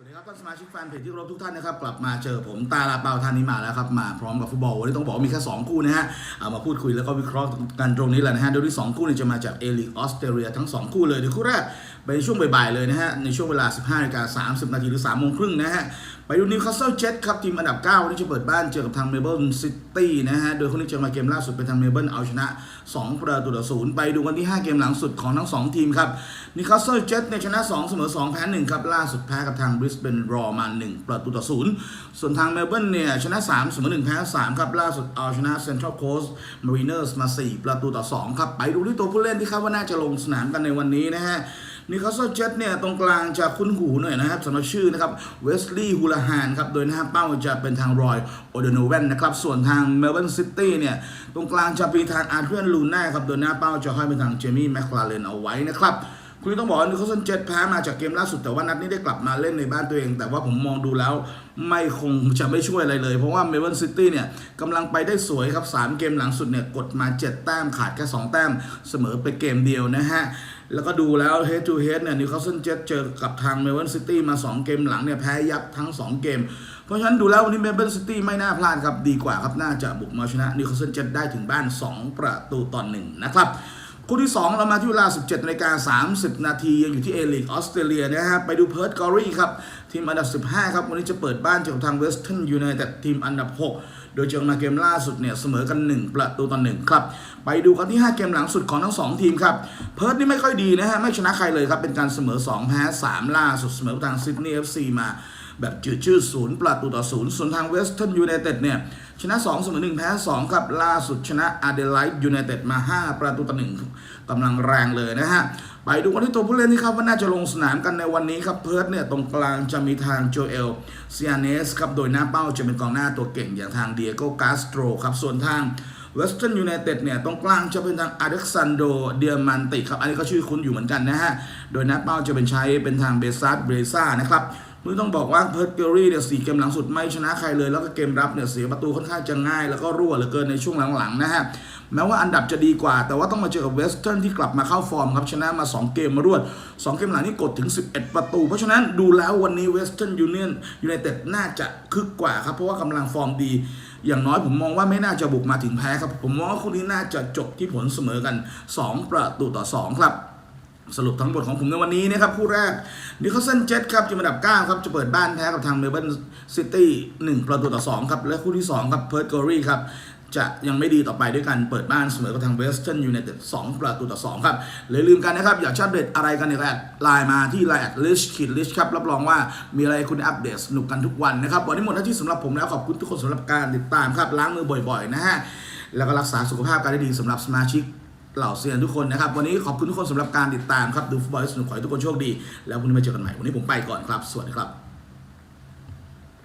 สวัสดีครับท่านสมาชิกแฟนเพจที่เคารพทุกท่านนะครับกลับมาเจอผมตาลาเปาทานิมาแล้วครับมาพร้อมกับฟุตบอลวันนี้ต้องบอกว่ามีแค่2คู่นะฮะเอามาพูดคุยแล้วก็วิเคราะห์กันตรงนี้แหละนะฮะโดยที่2คู่เนี่ยจะมาจากเอลิกออสเตรเลียทั้ง 2 คู่เลยเดี๋ยวคู่แรกเป็นช่วงบ่ายๆเลยนะฮะในช่วงเวลา 15นาฬิกา30 นาทีหรือ3โมงครึ่งนะฮะไปดูนิวคาสเซิลเจ็ตครับทีมอันดับ9วันนี้จะเปิดบ้านเจอกับทางเมลเบิร์นซิตี้นะฮะโดยคนนี้จะมาเกมล่าสุดเป็นทางเมลเบิร์นเอาชนะ 2 ประตูต่อศูนย์ไปดูกันที่ 5 เกมหลังสุดของทั้ง 2 ทีมครับนิคาสเซิลเจ็ตเนี่ยชนะ2เสมอ2แพ้1ครับล่าสุดแพ้กับทางบริสเบนรอมา1ประตูต่อศูนย์ส่วนทางเมลเบิร์นเนี่ยชนะ3เสมอ1แพ้3ครับล่าสุดเอาชนะเซ็นทรัลโคสต์มารีเนอร์สมา 4 ประตูต่อ2ครับไปดูที่ตัวผู้เล่นที่คาดว่าน่าจะลงสนามกันในวันนี้นะฮะนิคาสเซิลเจ็ตเนี่ยตรงกลางจะคุ้นหูหน่อยนะครับสำหรับชื่อนะครับเวสลีย์ฮูลาฮานครับโดยหน้าเป้าจะเป็นทางรอยโอเดโนเวนนะครับส่วนทางเมลเบิร์นซิตี้เนี่ยตรงกลางจะเป็นทางอาร์เทรียนลูน่าครับโดยหน้าเป้าจะห้อยเป็นทางเจมี่แมคลาเรนเอาไว้นะครับ คุณต้องบอกว่านิโคลสันเจ็ตแพ้มาจากเกมล่าสุดแต่ว่านัดนี้ได้กลับมาเล่นในบ้านตัวเอง แต่ว่าผมมองดูแล้วไม่คงจะไม่ช่วยอะไรเลย เพราะว่าเมลเบิร์นซิตี้เนี่ยกำลังไปได้สวยครับ 3 เกมหลังสุดเนี่ยกดมา 7 แต้มขาดแค่ 2 แต้มเสมอไปเกมเดียวนะฮะ แล้วก็ดูแล้ว head to head เนี่ยนิวคาสเซิลเจ็ตเจอกับทางเมลเบิร์นซิตี้มา 2 เกมหลังเนี่ยแพ้ยับทั้ง 2 เกม เพราะฉะนั้นดูแล้ววันนี้เมลเบิร์นซิตี้ไม่น่าพลาดครับ ดีกว่าครับน่าจะบุกมาชนะนิวคาสเซิลเจ็ตได้ถึงบ้าน 2 ประตูต่อหนึ่งนะครับ คู่ที่ 2 เรามาที่เวลา 17นาฬิกา30 นาทียังอยู่ที่เอลิกออสเตรเลียนะฮะไปดูเพิร์ตกอรี่ครับ ทีมอันดับ 15 ครับ วันนี้จะเปิดบ้านเจอกับทางเวสเทิร์นยูไนเต็ดทีมอันดับ 6 โดยเจอมาเกมล่าสุดเนี่ย เสมอกัน 1 ประตูต่อ1ครับ ไปดูกันที่ 5 เกมหลังสุดของทั้ง 2 ทีมครับ เพิร์ตนี่ไม่ค่อยดีนะฮะ ไม่ชนะใครเลยครับ เป็นการเสมอ 2 แพ้ 3 ล่าสุดเสมอทางซิดนีย์เอฟซีมา แบบจืดชื่อศูนย์ประตูต่อศูนย์ส่วนทางเวสเทิร์นยูไนเต็ดเนี่ยชนะ2เสมอ1แพ้2ครับล่าสุดชนะอาเดไลด์ยูไนเต็ดมา 5 ประตูต่อ1กำลังแรงเลยนะฮะ ไปดูกันที่ตัวผู้เล่นที่ครับว่าน่าจะลงสนามกันในวันนี้ครับเพิร์ทเนี่ยตรงกลางจะมีทางโจเอลเซียเนสครับโดยหน้าเป้าจะเป็นกองหน้าตัวเก่งอย่างทางเดียโกกาสโตรครับส่วนทางเวสเทิร์นยูไนเต็ดเนี่ยตรงกลางจะเป็นทางอเล็กซานโดเดียมันติครับ อันนี้ก็ชื่อคุ้นอยู่เหมือนกันนะฮะ โดยหน้าเป้าจะเป็นใช้เป็นทางเบซัสเบรซ่านะครับ นี่ต้องบอกว่าเพิร์ตเกอรี่เนี่ยสี่เกมหลังสุดไม่ชนะใครเลย แล้วก็เกมรับเนี่ยเสียประตูค่อนข้างจะง่าย แล้วก็รั่วเหลือเกินในช่วงหลังๆนะฮะแม้ว่าอันดับจะดีกว่า แต่ว่าต้องมาเจอกับเวสเทิร์นที่กลับมาเข้าฟอร์มครับชนะมา 2 เกมมารวด 2 เกมหลังนี่กดถึง 11 ประตู เพราะฉะนั้นดูแล้ววันนี้เวสเทิร์นยูเนียนยูไนเต็ดน่าจะคึกกว่าครับ เพราะว่ากำลังฟอร์มดี อย่างน้อยผมมองว่าไม่น่าจะบุกมาถึงแพ้ครับผมมองว่าคู่นี้น่าจะจบที่ผลเสมอกัน 2 ประตูต่อ 2 ครับ สรุปทั้งหมดของผมในวันนี้นะครับคู่แรกนิโคลสันเจ็ตครับทีมอันดับ 9 ครับจะเปิดบ้านแพ้กับทางเมลเบิร์นซิตี้1ประตูต่อ 2 ครับ และคู่ที่ 2 ครับเพิร์ตกอรี่ครับจะยังไม่ดีต่อไปด้วยกันเปิดบ้านเสมอกับทางเวสเทิร์นยูไนเต็ด2ประตูต่อ2ครับเลยลืมกันนะครับ อยากชอบเด็ดอะไรกันเนี่ยแอดไลน์มาที่ไลน์แอดลิชคิดลิชครับ รับรองว่ามีอะไรคุณอัปเดตสนุกกันทุกวันนะครับ วันนี้หมดหน้าที่สำหรับผมแล้ว ขอบคุณทุกคนสำหรับการติดตามครับ ล้างมือบ่อยๆ นะฮะ แล้วก็รักษาสุขภาพกันได้ดีสำหรับสมาชิก เหล่าเซียนทุกคนนะครับ วันนี้ขอบคุณทุกคนสำหรับการติดตามครับ ดูฟุตบอลให้สนุกขอให้ทุกคนโชคดี แล้ววันนี้มาเจอกันใหม่ วันนี้ผมไปก่อนครับ สวัสดีครับ